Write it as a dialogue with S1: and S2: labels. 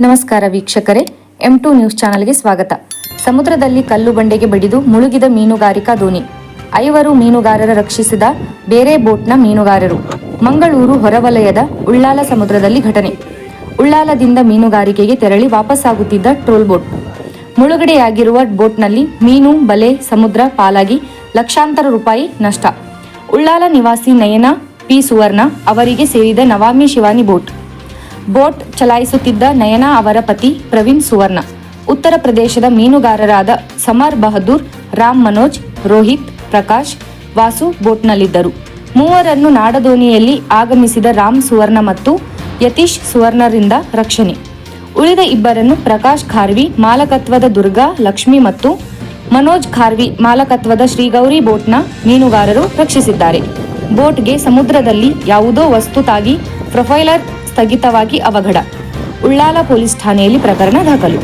S1: ನಮಸ್ಕಾರ ವೀಕ್ಷಕರೇ M two news ಚಾನೆಲ್ಗೆ ಸ್ವಾಗತ. ಸಮುದ್ರದಲ್ಲಿ ಕಲ್ಲು ಬಂಡೆಗೆ ಬಡಿದು ಮುಳುಗಿದ ಮೀನುಗಾರಿಕಾ ದೋಣಿ. ಐವರು ಮೀನುಗಾರರ ರಕ್ಷಿಸಿದ ಬೇರೆ ಬೋಟ್ನ ಮೀನುಗಾರರು. ಮಂಗಳೂರು ಹೊರವಲಯದ ಉಳ್ಳಾಲ ಸಮುದ್ರದಲ್ಲಿ ಘಟನೆ. ಉಳ್ಳಾಲದಿಂದ ಮೀನುಗಾರಿಕೆಗೆ ತೆರಳಿ ವಾಪಸ್ಸಾಗುತ್ತಿದ್ದ ಟ್ರೋಲ್ ಬೋಟ್. ಮುಳುಗಡೆಯಾಗಿರುವ ಬೋಟ್ನಲ್ಲಿ ಮೀನು, ಬಲೆ, ಸಮುದ್ರ ಪಾಲಾಗಿ ಲಕ್ಷಾಂತರ ರೂಪಾಯಿ ನಷ್ಟ. ಉಳ್ಳಾಲ ನಿವಾಸಿ ನಯನ ಪಿ ಸುವರ್ಣ ಅವರಿಗೆ ಸೇರಿದ ನವಾಮಿ ಶಿವಾನಿ ಬೋಟ್. ಬೋಟ್ ಚಲಾಯಿಸುತ್ತಿದ್ದ ನಯನಾ ಅವರ ಪತಿ ಪ್ರವೀಣ್ ಸುವರ್ಣ, ಉತ್ತರ ಪ್ರದೇಶದ ಮೀನುಗಾರರಾದ ಸಮರ್ ಬಹದ್ದೂರ್, ರಾಮ್ ಮನೋಜ್, ರೋಹಿತ್, ಪ್ರಕಾಶ್, ವಾಸು ಬೋಟ್ನಲ್ಲಿದ್ದರು. ಮೂವರನ್ನು ನಾಡದೋಣಿಯಲ್ಲಿ ಆಗಮಿಸಿದ ರಾಮ್ ಸುವರ್ಣ ಮತ್ತು ಯತೀಶ್ ಸುವರ್ಣರಿಂದ ರಕ್ಷಣೆ. ಉಳಿದ ಇಬ್ಬರನ್ನು ಪ್ರಕಾಶ್ ಖಾರ್ವಿ, ಮಾಲಕತ್ವದ ದುರ್ಗಾ, ಲಕ್ಷ್ಮಿ ಮತ್ತು ಮನೋಜ್ ಖಾರ್ವಿ ಮಾಲಕತ್ವದ ಶ್ರೀಗೌರಿ ಬೋಟ್ನ ಮೀನುಗಾರರು ರಕ್ಷಿಸಿದ್ದಾರೆ. ಬೋಟ್ಗೆ ಸಮುದ್ರದಲ್ಲಿ ಯಾವುದೋ ವಸ್ತು ತಾಗಿ ಪ್ರೊಫೈಲರ್ ಸ್ಥಗಿತವಾಗಿ ಅವಘಡ. ಉಳ್ಳಾಲ ಪೊಲೀಸ್ ಠಾಣೆಯಲ್ಲಿ ಪ್ರಕರಣ ದಾಖಲು.